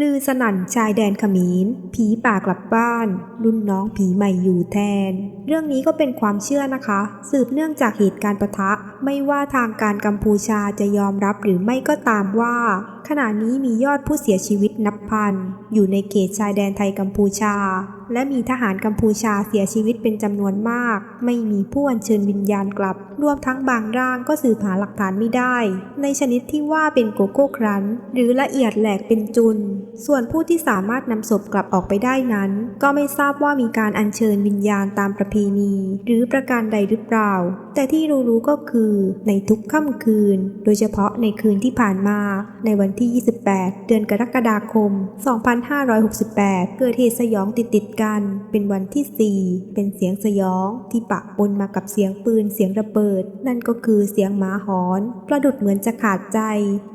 ลือสนั่นชายแดนขมินผีป่ากลับบ้าน รุ่นน้องผีใหม่อยู่แทน เรื่องนี้ก็เป็นความเชื่อนะคะ สืบเนื่องจากเหตุการณ์ปะทะ ไม่ว่าทางการกัมพูชาจะยอมรับหรือไม่ก็ตามว่า ขณะนี้มียอดผู้เสียชีวิตนับพัน อยู่ในเขตชายแดนไทยกัมพูชา และมีทหารกัมพูชาเสียชีวิตเป็นจำนวนมาก ไม่มีผู้อัญเชิญวิญญาณกลับ รวมทั้งบางร่างก็สืบหาหลักฐานไม่ได้ ในชนิดที่ว่าเป็นโกโก้ครันหรือละเอียดแหลกเป็นจุน ส่วนผู้ที่สามารถนำศพกลับออกไปได้นั้น ก็ไม่ทราบว่ามีการอัญเชิญวิญญาณตามประเพณี หรือประการใดหรือเปล่า แต่ที่รู้ๆก็คือในทุกค่ำคืน โดยเฉพาะในคืนที่ผ่านมาในวันที่ 28 เดือนกรกฎาคม 2568 เกิดเหตุสยองติดติดกัน เป็นวันที่ 4 เป็นเสียงสยองที่ปะปนมากับเสียงปืนเสียงระเบิด นั่นก็คือเสียงหมาหอน ประดุดเหมือนจะขาดใจ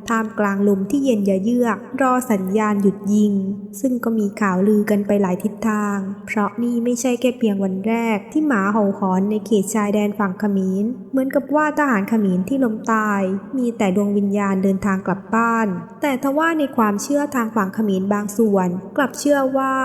ท่ามกลางลมที่เย็นยะเยือก รอสัญญาณหยุดยิง ซึ่งก็มีข่าวลือกันไปหลายทิศทาง เพราะนี่ไม่ใช่แค่เพียงวันแรก ที่หมาเห่าหอนในเขตชายแดนฝั่งขมรเหมือนกับว่าทหารขมรที่ล้มตาย มีแต่ดวงวิญญาณเดินทางกลับบ้าน แต่ทว่าในความเชื่อทางฝั่งขมรบางส่วน กลับเชื่อว่า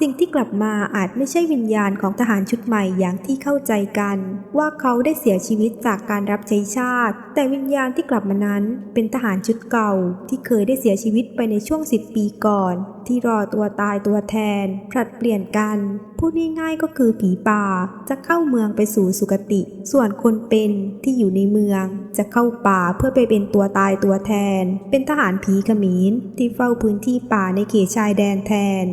สิ่งที่กลับมาอาจไม่ใช่วิญญาณของทหารชุดใหม่อย่างที่เข้าใจกัน ว่าเขาได้เสียชีวิตจากการรับใช้ชาติ แต่วิญญาณที่กลับมานั้นเป็นทหารชุดเก่าที่เคยได้เสียชีวิตไปในช่วง 10 ปีก่อน ที่รอตัวตายตัวแทนผลัดเปลี่ยนกัน พูดง่ายๆก็คือผีป่าจะเข้าเมืองไปสู่สุคติ ส่วนคนเป็นที่อยู่ในเมือง จะเข้าป่าเพื่อไปเป็นตัวตายตัวแทน เป็นทหารผีขมินที่เฝ้าพื้นที่ป่าในเขตชายแดนแทน